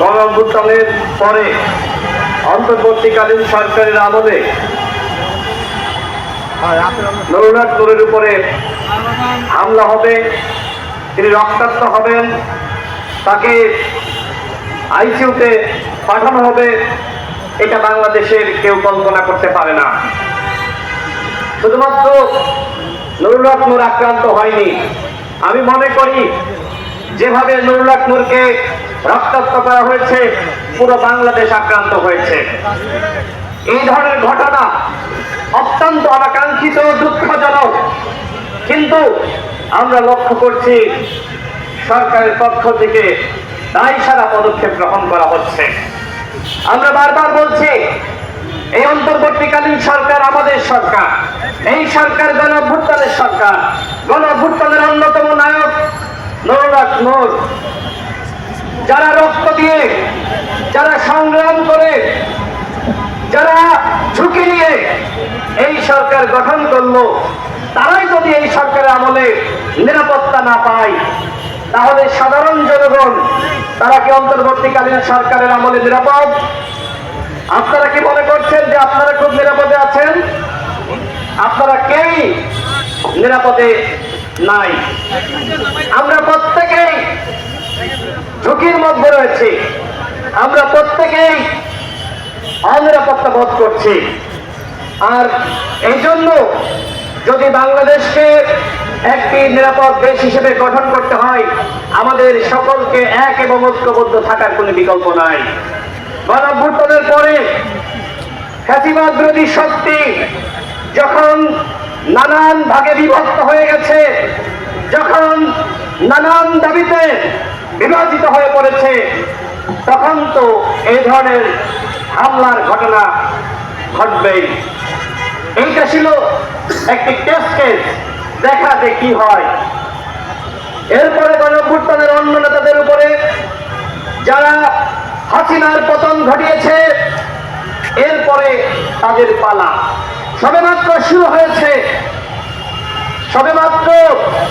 গণঅভ্যুত্থানের পরে অন্তর্বর্তীকালীন সরকারের আমলে নুরুল্লাহ নুরের উপরে হামলা হবে, তিনি রক্তাক্ত হবেন, তাকে আইসিউতে পাঠানো হবে, এটা বাংলাদেশের কেউ কল্পনা করতে পারে না। শুধুমাত্র নুরুল্লাহ নূর আক্রান্ত হয়নি। আমি মনে করি, যেভাবে নুরুল্লাহ নূরকে রক্তাক্ত করা হয়েছে, পুরো বাংলাদেশ আক্রান্ত হয়েছে। এই ধরনের ঘটনা অত্যন্ত অনাকাঙ্ক্ষিত দুঃখজনক। কিন্তু আমরা লক্ষ্য করছি, সরকারের পক্ষ থেকে দায় সারা পদক্ষেপ গ্রহণ করা হচ্ছে। আমরা বারবার বলছি, এই অন্তর্বর্তীকালীন সরকার আমাদের সরকার, এই সরকার গণ সরকার, গণ অন্যতম নায়ক নুরুল্লাহ নূর। যারা রক্ত দিয়ে, যারা সংগ্রাম করে, যারা ঝুঁকি নিয়ে এই সরকার গঠন করল, তারাই যদি এই সরকারের আমলে নিরাপত্তা না পায়, তাহলে সাধারণ জনগণ, তারা কি অন্তর্বর্তীকালীন সরকারের আমলে নিরাপদ? আপনারা কি মনে করছেন যে আপনারা খুব নিরাপদে আছেন? আপনারা কেউই নিরাপদে নাই? আমরা প্রত্যেকেই ঝুঁকির মধ্যে রয়েছি। আমরা প্রত্যেকেই অনিরাপত্তা বোধ করছি। আর এই জন্য যদি বাংলাদেশকে একটি নিরাপদ দেশ হিসেবে গঠন করতে হয়, আমাদের সকলকে এক এবং ঐক্যবদ্ধ থাকার কোনো বিকল্প নাই। গণভ্যুত্থানের পরে ফ্যাসিবাদ বিরোধী শক্তি যখন নানান ভাগে বিভক্ত হয়ে গেছে, যখন নানান দাবিতে বিভাজিত হয়ে পড়েছে, তখন তো এই ধরনের হামলার ঘটনা ঘটবেই। এইটা ছিল একটি টেস্ট কেস দেখা যে কি হয়। এরপরে গণভ্যুত্থানের অন্য নেতাদের উপরে যারা হাসিনার পতন ঘটিয়েছে, এরপরে তাদের পালা। সবেমাত্র শুরু হয়েছে। সবেমাত্র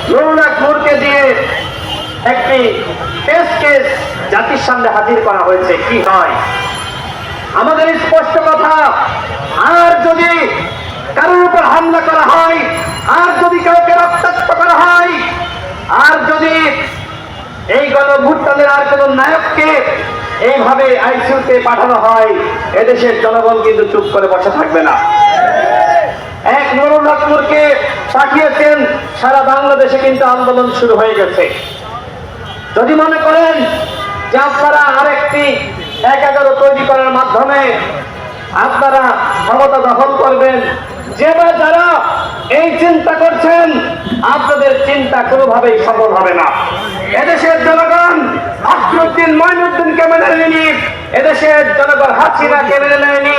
নুরুল্লাহ নূরকে দিয়ে একটি জাতির সামনে হাজির করা হয়েছে, কি হয়? আমাদের স্পষ্ট কথা, আর যদি কারোর উপর হামলা করা হয়, আর যদি কাউকে রক্তাক্ত করা হয়, আর যদি এই গণভুত্থানের আর কোন নায়ককে এইভাবে আইসিউতে পাঠানো হয়, এদেশের জনগণ কিন্তু চুপ করে বসে থাকবে না। এক নুরুল্লাহকে পাঠিয়েছেন, সারা বাংলাদেশে কিন্তু আন্দোলন শুরু হয়ে গেছে। যদি মনে করেন যে আপনারা আরেকটি এক এগারো তৈরি করার মাধ্যমে আপনারা ক্ষমতা দখল করবেন, যে বা যারা এই চিন্তা করছেন, আপনাদের চিন্তা কোনোভাবেই সফল হবে না। এদেশের জনগণ আফরুদ্দিন মঈনুদ্দিনকে মেনে নেয়নি, এদেশের জনগণ হাসিনাকে মেনে নেয়নি,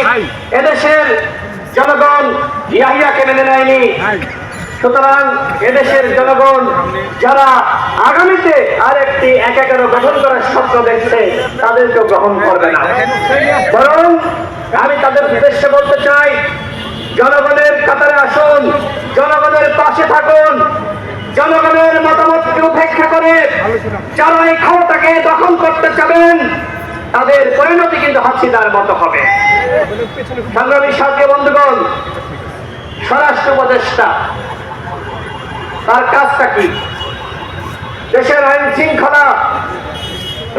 এদেশের জনগণ ইয়াহিয়াকে মেনে নেয়নি। সুতরাং এদেশের জনগণ যারা আগামীতে আরেকটি এক এগারো গঠন করার স্বপ্ন দেখছে, তাদেরকেও গ্রহণ করবে না। বরং আমি তাদের উদ্দেশ্যে বলতে চাই, জনগণের কাতারে আসুন, জনগণের পাশে থাকুন, জনগণের মতামতকে উপেক্ষা করে যারা এই ক্ষমতাকে দখল করতে চাবেন, তাদের পরিণতি কিন্তু হাসিদার মতো হবে। সংগ্রামী সাথী বন্ধুগণ, স্বরাষ্ট্র উপদেষ্টা তার কাজটা কি? দেশের আইন শৃঙ্খলা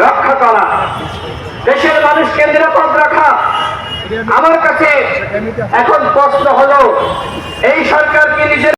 রক্ষা করা, দেশের মানুষকে নিরাপদ রাখা। আমার কাছে এখন প্রশ্ন হলো, এই সরকার কি নিজের